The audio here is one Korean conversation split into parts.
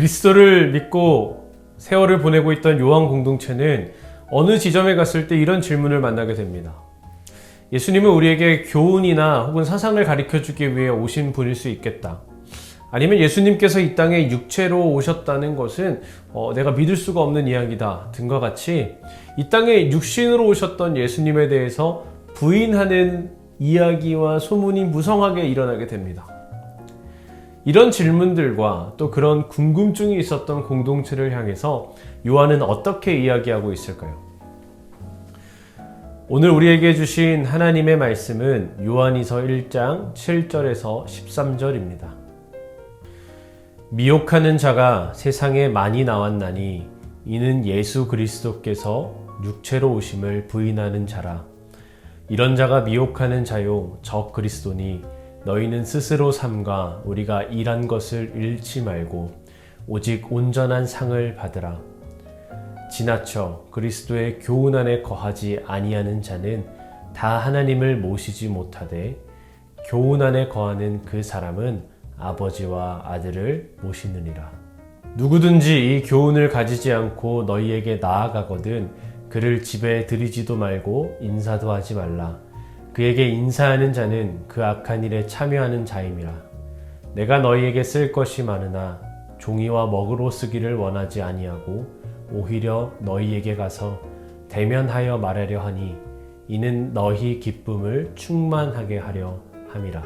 그리스도를 믿고 세월을 보내고 있던 요한 공동체는 어느 지점에 갔을 때 이런 질문을 만나게 됩니다. 예수님은 우리에게 교훈이나 혹은 사상을 가르쳐 주기 위해 오신 분일 수 있겠다. 아니면 예수님께서 이 땅에 육체로 오셨다는 것은 어, 내가 믿을 수가 없는 이야기다 등과 같이 이 땅에 육신으로 오셨던 예수님에 대해서 부인하는 이야기와 소문이 무성하게 일어나게 됩니다. 이런 질문들과 또 그런 궁금증이 있었던 공동체를 향해서 요한은 어떻게 이야기하고 있을까요? 오늘 우리에게 주신 하나님의 말씀은 요한이서 1장 7절에서 13절입니다. 미혹하는 자가 세상에 많이 나왔나니 이는 예수 그리스도께서 육체로 오심을 부인하는 자라. 이런 자가 미혹하는 자요 적 그리스도니 너희는 스스로 삼가 우리가 일한 것을 잃지 말고 오직 온전한 상을 받으라. 지나쳐 그리스도의 교훈 안에 거하지 아니하는 자는 다 하나님을 모시지 못하되 교훈 안에 거하는 그 사람은 아버지와 아들을 모시느니라. 누구든지 이 교훈을 가지지 않고 너희에게 나아가거든 그를 집에 들이지도 말고 인사도 하지 말라. 그에게 인사하는 자는 그 악한 일에 참여하는 자임이라. 내가 너희에게 쓸 것이 많으나 종이와 먹으로 쓰기를 원하지 아니하고 오히려 너희에게 가서 대면하여 말하려 하니 이는 너희 기쁨을 충만하게 하려 함이라.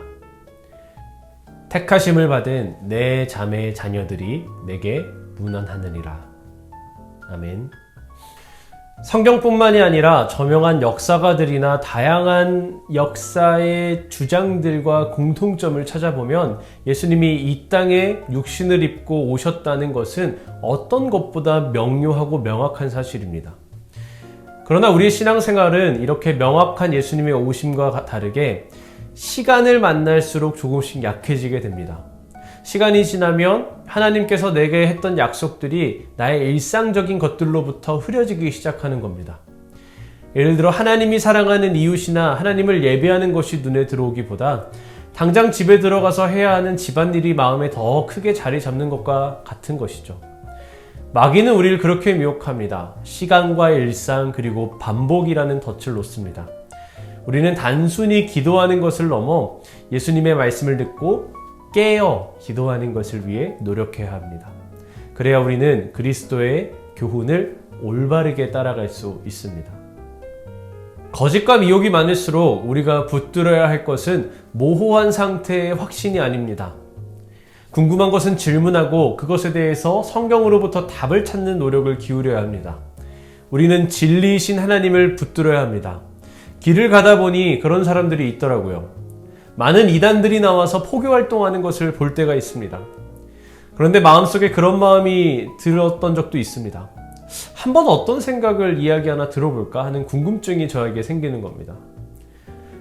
택하심을 받은 내 자매의 자녀들이 내게 문안하느니라. 아멘. 성경뿐만이 아니라 저명한 역사가들이나 다양한 역사의 주장들과 공통점을 찾아보면 예수님이 이 땅에 육신을 입고 오셨다는 것은 어떤 것보다 명료하고 명확한 사실입니다. 그러나 우리의 신앙생활은 이렇게 명확한 예수님의 오심과 다르게 시간을 만날수록 조금씩 약해지게 됩니다. 시간이 지나면 하나님께서 내게 했던 약속들이 나의 일상적인 것들로부터 흐려지기 시작하는 겁니다. 예를 들어 하나님이 사랑하는 이웃이나 하나님을 예배하는 것이 눈에 들어오기보다 당장 집에 들어가서 해야 하는 집안일이 마음에 더 크게 자리 잡는 것과 같은 것이죠. 마귀는 우리를 그렇게 미혹합니다. 시간과 일상 그리고 반복이라는 덫을 놓습니다. 우리는 단순히 기도하는 것을 넘어 예수님의 말씀을 듣고 깨어 기도하는 것을 위해 노력해야 합니다. 그래야 우리는 그리스도의 교훈을 올바르게 따라갈 수 있습니다. 거짓과 미혹이 많을수록 우리가 붙들어야 할 것은 모호한 상태의 확신이 아닙니다. 궁금한 것은 질문하고 그것에 대해서 성경으로부터 답을 찾는 노력을 기울여야 합니다. 우리는 진리이신 하나님을 붙들어야 합니다. 길을 가다 보니 그런 사람들이 있더라고요. 많은 이단들이 나와서 포교 활동하는 것을 볼 때가 있습니다. 그런데 마음속에 그런 마음이 들었던 적도 있습니다. 한번 어떤 생각을 이야기 하나 들어볼까 하는 궁금증이 저에게 생기는 겁니다.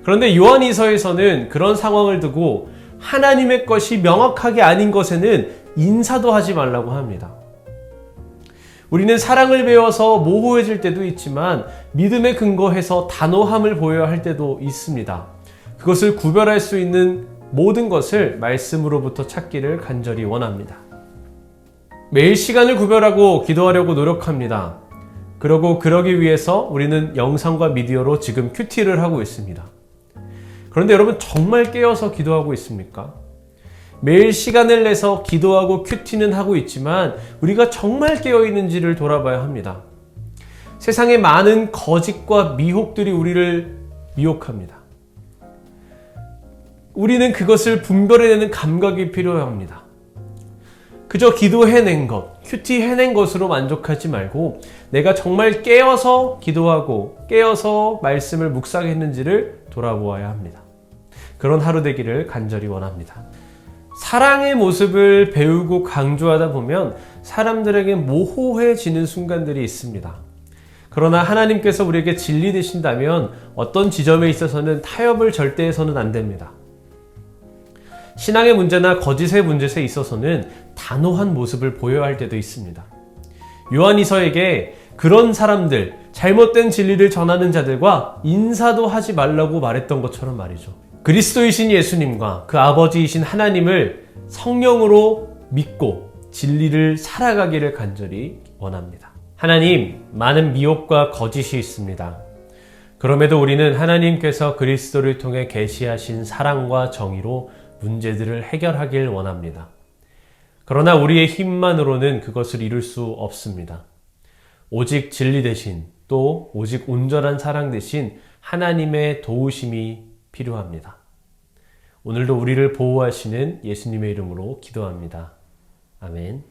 그런데 요한이서에서는 그런 상황을 두고 하나님의 것이 명확하게 아닌 것에는 인사도 하지 말라고 합니다. 우리는 사랑을 배워서 모호해질 때도 있지만 믿음에 근거해서 단호함을 보여야 할 때도 있습니다. 그것을 구별할 수 있는 모든 것을 말씀으로부터 찾기를 간절히 원합니다. 매일 시간을 구별하고 기도하려고 노력합니다. 그러고 그러기 위해서 우리는 영상과 미디어로 지금 큐티를 하고 있습니다. 그런데 여러분 정말 깨어서 기도하고 있습니까? 매일 시간을 내서 기도하고 큐티는 하고 있지만 우리가 정말 깨어 있는지를 돌아봐야 합니다. 세상에 많은 거짓과 미혹들이 우리를 미혹합니다. 우리는 그것을 분별해내는 감각이 필요합니다. 그저 기도해낸 것, 큐티 해낸 것으로 만족하지 말고 내가 정말 깨어서 기도하고 깨어서 말씀을 묵상했는지를 돌아보아야 합니다. 그런 하루 되기를 간절히 원합니다. 사랑의 모습을 배우고 강조하다 보면 사람들에게 모호해지는 순간들이 있습니다. 그러나 하나님께서 우리에게 진리 되신다면 어떤 지점에 있어서는 타협을 절대 해서는 안 됩니다. 신앙의 문제나 거짓의 문제에 있어서는 단호한 모습을 보여야 할 때도 있습니다. 요한이서에게 그런 사람들, 잘못된 진리를 전하는 자들과 인사도 하지 말라고 말했던 것처럼 말이죠. 그리스도이신 예수님과 그 아버지이신 하나님을 성령으로 믿고 진리를 살아가기를 간절히 원합니다. 하나님, 많은 미혹과 거짓이 있습니다. 그럼에도 우리는 하나님께서 그리스도를 통해 계시하신 사랑과 정의로 문제들을 해결하길 원합니다. 그러나 우리의 힘만으로는 그것을 이룰 수 없습니다. 오직 진리 대신 또 오직 온전한 사랑 대신 하나님의 도우심이 필요합니다. 오늘도 우리를 보호하시는 예수님의 이름으로 기도합니다. 아멘.